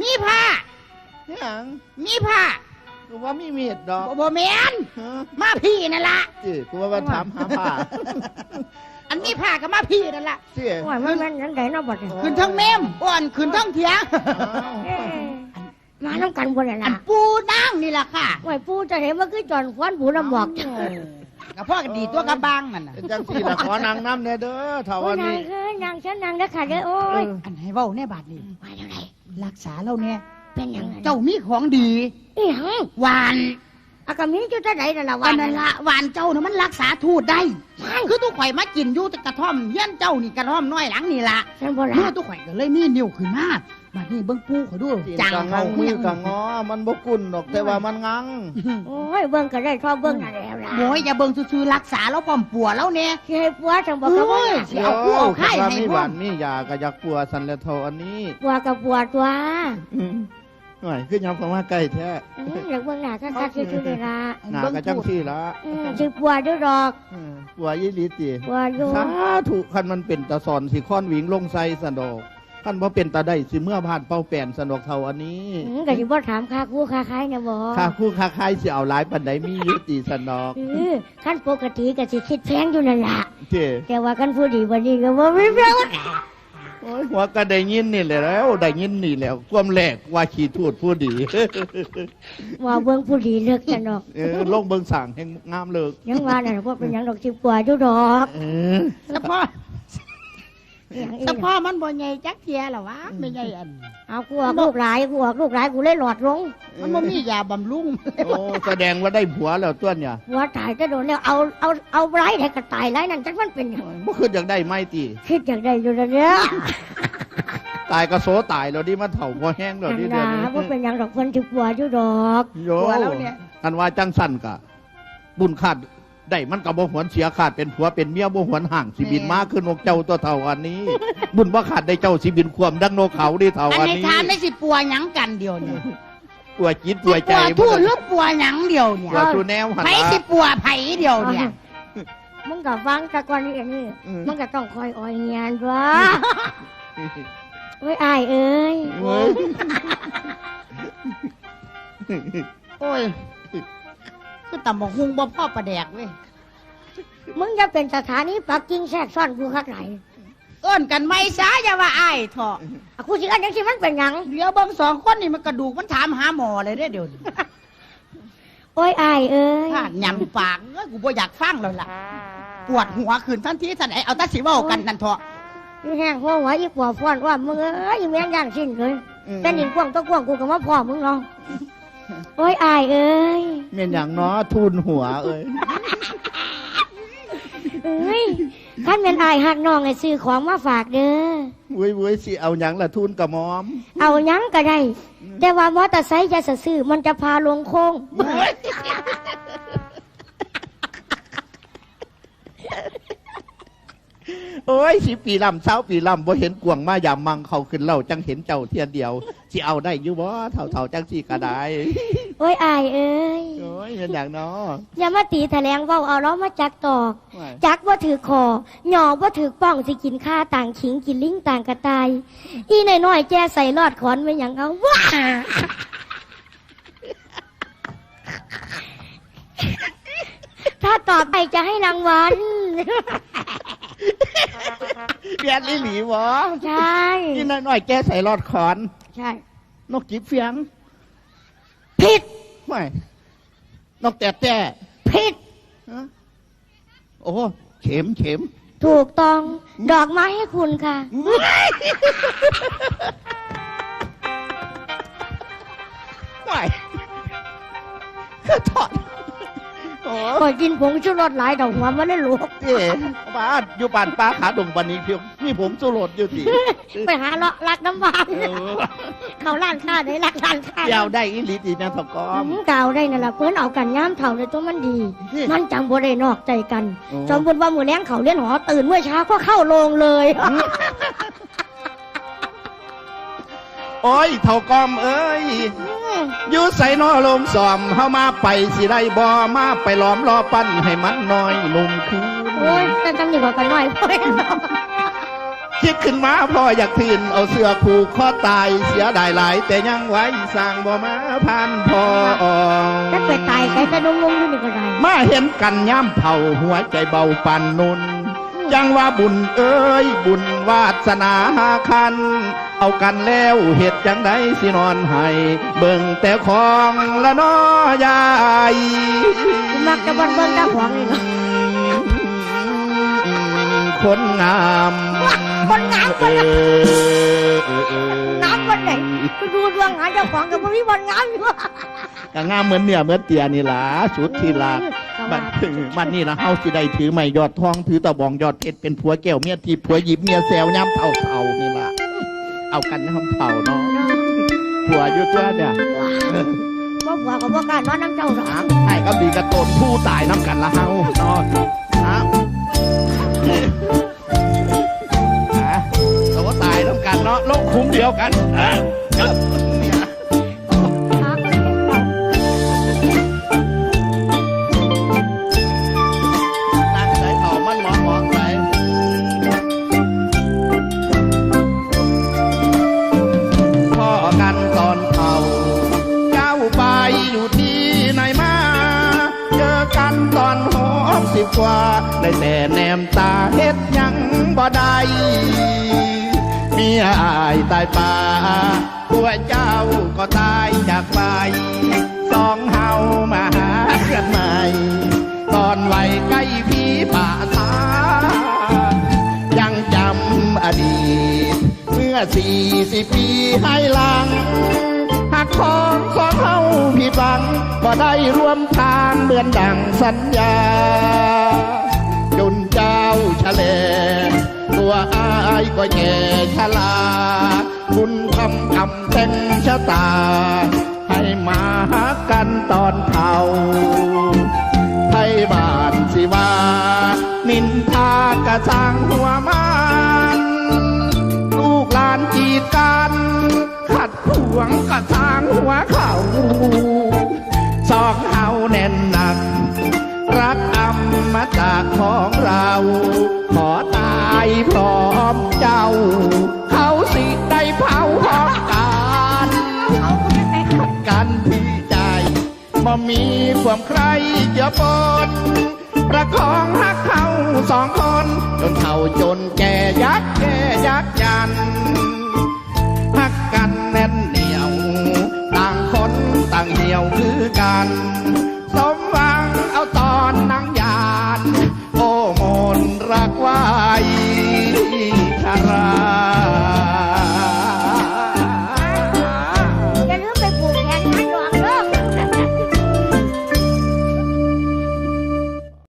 มีผ้า นี่หยังมีผ้ากูว่ามีมีดดอกบ่บ่แม่นฮะมาพี่นั่นล่ะจีกูว่ามันถามหาผ้าอันมีผ้าก็มาพี่นั่นล่ะจีโอ้ยมันมันนั่นไหนเนาะบัดนี้ขึ้นทั้งเมมอ่อนขึ้นทั้งเถียงเอ้ยมาน้ำกันบ่ได้อัล่ะนปูนั่งนี่ล่ะค่ะโอ้ยปู่จะเห็นว่าคือจอนควันบูน้ำหมอกกับพ่อกันดีตัวกระบังนั่นน่ะเป็นจังสี่ละขอนางน้ำเนี่ยเด้อเท่าโอ้วัยนนางนี้คือนางฉันนางเด้อค่ะเด้อโอ้ย อันให้เว้าแน่บาดนี้มาจังได รักษาเราเนี่ยเป็นหยังไงเจ้ามีของดีอีหยังหวานอากามีจุดจะไหนนั่นล่ะอัวันนนั้นั้นนละล่ะหวานเจ้าน่ะมันรักษาทูตได้ คือทุกข่อยมากินอยู่แต่กระท่อมเฮียนเจ้านี่กระท่อมน้อยหลังนี่ล่ะฉันบ่เมื่ล่ะอทุกข่อยก็เลยมีนิ้วขึ้นมา บัดนี้เบิ่งปูเขาดูจีนจังกังเขางมือกังงอ มันบกุนดอกแต่ว่ามันงัง โอ้ยเบิ่งก็ได้ชอบเบิ่งนั่นแล้วล่ะโอ้ยอย่าเบิ่งซื่อๆรักษาแล้วป้อมปัวแล้วเนี่ยสิให้ปัวจังบ่ก็บ่เอ้ยล่ะสิเอาผู้เอาไข่ว่าให้มีพหววากนมียาก็อยากปัวสันแล้วเท่าอันนี้ปัวกับปัวตัวอืมหน่อยขึ้นยังคำว่าใกล้แท้อืมอยากเบิ่งหน้าคักๆซื่อๆนี่ล่ะหนากระจังสี่ละอืมสิปัวอยู่ดอกอืมปัวยี่ลีตีปัวอยู่สาธุคันมันเป็นตาสอนสิค้อนหวิงลงไซสันดอก คันว่าเป็นตาได้สิเมื่อผ่านเป้าแป่นสันดอกเท่าอันนี้อืมก็สิบ่ถามค่าคู่ค่าขายเนี่ยบ่ค่าคู่ค่าคายสิเอาหลายปันใดมีอยุติสันดอกเออขั้นปกติก็สิคิดแพงอยู่นั่นล่ะ เจ้แต่ว่าขั้นผู้ดีวันนี้ก็บ่มีแพงโอ้ยหัวก็ได้ยินนี่แหละแล้วได้ยินนี่แล้วความแหลกว่าขี่ทูดผู้ดี ว่าเบิ่งผู้ดีเลิกจังดอกเออลงเบิงสั่งแห่งงามเลิกยังว่านั่นบ่เป็นหยังดอกสิกว่าอยู่ดอก เออแต่พ่ออิหยังอี แต่กพ่อมันบ่ใหญ่จักเทียหรอวะไม่ใหญ่อัน เอากูออกลูกหลายกูออกลูกหลายกูเลยหลอดลงมันบ่มียาบำรุงโอ้แสดงว่าได้ผัวแล้วตัวเนี่ยหัวตายจะโดนแล้วเอาเอาเอาไรให้ก็ตายไรนั่นจังมันเป็นหยังเมื่อคืนอยากได้ไหมตีคิดอยากได้อยู่แล้วเนี่ยตายก็โซตายแล้วดิมาเถ่าพอแห้งแล้วนั่นดิเดี๋ยวนะนี้บ่เป็นหยังดอกเพิ่นสิกว่าอยู่ดอกโยตัวเราเนี่ยอันว่าจังสั่นกะบุญขาด ได้มันกับบ่หวนเสียขาดเป็นผัวเป็นเมียบ่หวนห่างสิบินมาขึ้นนกเจ้าตัวเท่าอันนี้ บุญบ่ขาดได้เจ้าสิบินความดังนกเขาดิเท่าอันอันในนี้ทานได้สิปัวหยังกันเดียวเนี่ยปัวจิตปัวใจปัวทู่หรือปัวหยังเดียวเนี่ยปัวทูแนวหันไผละสิปัวไผเดียวเนี่ยมึงก็ฟังแตะก่อนนี่อันนี้อืมมึงก็ต้องคอยอ้อยเงียนว่าโอ้ยอายเอ้ยเว้ยโอ้ย คือตำบักหุงบ่พ่อประแดกเว้ยมึงจะเป็นสถานีปักกิ่งแทรกซ่อนกูคักไหนเอิ้นกันไม่ซะอย่าว่าอ้ายเถอะอะกูสิอันยังสิมันเป็นหยังเหลือเบิ่งสองคนนี่มันกระดูกมันถามหาหมอเลยเด้อเดี๋ยวนี้โอ้ยอายเอ้ยถ้าหยำปากเอ้ยกูบ่อยากฟังแล้วล่ะ ปวดหัวขึ้นทันทีทันใดเอาแตาสิเว้ากันนั่นเถอะ อีแห้งหัวหัวอีปวดฟ้อนว่ามึงเอ้ยอีแม่งย่างสิ้นเลยอืม แต่นินกว้างต้องกว้างกูก็มาพ่อมึงเนาะ โอ้ยอายเอ้ยเมียนอย่างเนาะทุนหัวเอ้ยเอ้ยขั้นเป็นอายหักน้องไอ้ซื้อของมาฝากเด้อเว้ยเว้ยสิเอาหยังละทุนกระหมอมเอาหยังก็ได้แต่ว่ามอเตอร์ไซค์จะซื้อมันจะพาลงโค้ง โอ้ยสิปีลำเช้าปีลำบ่เห็นกวงมายามมังเขาขึ้นเล่าจังเห็นเจ้าเทียนเดียวสิเอาได้อยู่บ่เท่าเท่าๆจังสี่ก็ได้โอ้ยอายเอ้ยโอ้ยเห็นอย่างเนาะอย่ามาตีแถลงเว้าเอาล้อมาจักตอกว่าจักว่าถือคอหยอว่าถือป้องสิกินข้าต่างขิงกินลิงต่างกระตายอีน้อยๆแกใส่รอดขอนไว้อย่างเอาว้าถ้าตอบไปจะให้รางวัล เบียนอีหลีบ่ใช่นี่น้อยๆแกใส่รอดขอน ใช่ นกจิบเฟียงผิดไม่นกแต่แต่ผิดฮะโอ้เข็มเข็ม ถูกต้องดอกไม้ให้คุณค่ะ ไม่ถอดโอ้ ก่อยกินผงชูรสหลายดอกหัวมันได้หลวกเจ๊บ้านอยู่บ้านป้าขาดงบันนี้เพียงมีผมสุรดอยู่สิไปหาเลาะรักน้ำหวานเขาล้านค่าได้รักล้านค่ายาได้อีหลีดีนะสกอมอืมกาได้นั่นแหละเพื่อนเอากันย้ำเท่าในตัวมันดี มันจังบ่ได้นอกใจกันโอ้สมมติว่ามือเลี้ยงเขาเลี้ยงหอตื่นเมื่อเช้าก็เข้าโรงเลยโอ้ยเท่ากอมเอ้ย อยู่ใส่นอลมสอมเฮามาไปสิได้บ่มาไปล้อมรอปั้นให้มันน้อยลงคืนโอ้ยแต่จำหนีกว่ากันหน่อยเพื่อนคิดขึ้นมาพ่ออยากทืนเอาเสื้อผูกคอตายเสียดายหลาย แต่ยังไว้สร้างบ่มาพันพอถ้าไปตายใครจะนุ่งๆนี่ก็ได้มาเห็นกันย่ำเผาหัวใจเบาปันนุนจังว่าบุญเอ้ยบุญวาสนาหาคัน เอากันแล้วเหตุจังไดสินอนให้เบิ่งแต่ของละน้อยายกูมักจะบนเบิ่งตาขวางนี่เนาะคนงามคนงามคนงามเออเออเออน้ำวันไหนกูดูดวงหาเจ้าของกับพี่บอลงามอยู่ก็งามเหมือนเนี่ยเหมือนเตียนี่ล่ะสุดที่รักบัดบัดนี้นะเฮาสิได้ถือไม้ยอดทองถือตะบองยอดเพชรเป็นผัวแก้วเมียทีผัวหยิบเมียแซวย้ำเท่าเท่าๆนี่ล่ะ เอากันย้ำเท่าเนาะผัวอยุตัวเนี่ยบ่บัวกับบ่กล้ารนอนน้ำเจ้าหรอกอะให้ก็ดีกระโตนผู้ตายน้ำกันละเฮาเนาะอะอะเราก็ตายน้ำกันเนาะโลกคุ้มเดียวกันอะเนี่ย เจอกันตอนหกสิบกว่าได้แต่แนมตาเฮ็ดยังบ่ได้เมียอายตายป่าตัวเจ้าก็ตายจากไปสองเฮามาหากันใหม่ ตอนไวัยใกล้พี่ป่าทายังจำอดีต เมื่อสี่สิบปีให้หลัง ของสองเฮาผิดหวังก็ได้ร่วมทางเหมือนดังสัญญา จนเจ้าชะเลตัวอายก็แก่ชะลา คุณทำกำแต่งชะตา ให้มาหากันตอนเท่าไทยบ้านสิว่านินทากระสังหัวมัน ขัดขวงกระทางหัวเขาสองเฮาแน่นหนัก รักอมตะของเรา ขอตายพร้อมเจ้า เขาสิได้เผาพร้อมกันเอาคนไปขับกันที่ใจบ่มีความใครเกี่ยวปนประคองหักเขาสองคน จนเฒ่าจนแก่ยักแก่ยักยัน การสมหวัง